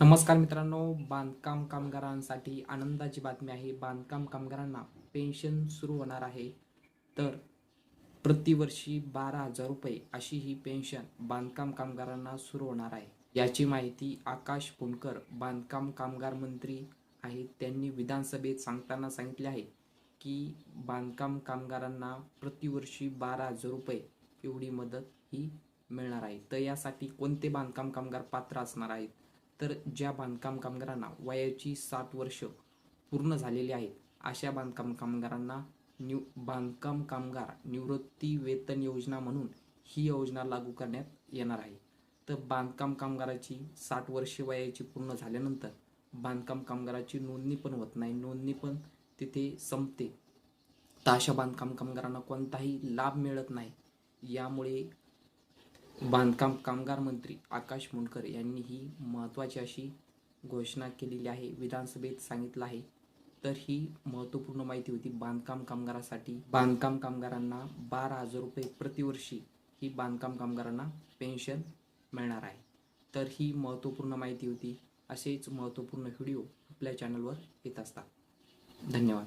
नमस्कार मित्रांनो बांधकाम कामगारांसाठी आनंदाची बातमी आहे. बांधकाम कामगारांना पेन्शन सुरू होणार आहे. तर प्रतिवर्षी बारा हजार रुपये अशी ही पेन्शन बांधकाम कामगारांना सुरू होणार आहे. याची माहिती आकाश पुणकर बांधकाम कामगार मंत्री आहेत. त्यांनी विधानसभेत सांगताना सांगितले आहे की बांधकाम कामगारांना प्रतिवर्षी बारा हजार रुपये एवढी मदत ही मिळणार आहे. तर यासाठी कोणते बांधकाम कामगार पात्र असणार आहेत? तर ज्या बांधकाम कामगारांना वयाची साठ वर्ष पूर्ण झालेली आहेत अशा बांधकाम कामगारांना न्यू बांधकाम कामगार निवृत्ती वेतन योजना म्हणून ही योजना लागू करण्यात येणार आहे. तर बांधकाम कामगाराची साठ वर्षे वयाची पूर्ण झाल्यानंतर बांधकाम कामगाराची नोंदणी पण होत नाही. नोंदणी पण तिथे संपते. तर अशा बांधकाम कामगारांना कोणताही लाभ मिळत नाही. यामुळे बांधकाम कामगार मंत्री आकाश मुंडकर यांनी ही महत्त्वाची अशी घोषणा केलेली आहे. विधानसभेत सांगितलं आहे. तर ही महत्त्वपूर्ण माहिती होती. बांधकाम कामगारासाठी बांधकाम कामगारांना बारा हजार रुपये प्रतिवर्षी ही बांधकाम कामगारांना पेन्शन मिळणार आहे. तर ही महत्त्वपूर्ण माहिती होती. असेच महत्त्वपूर्ण व्हिडिओ आपल्या चॅनलवर येत असतात. धन्यवाद.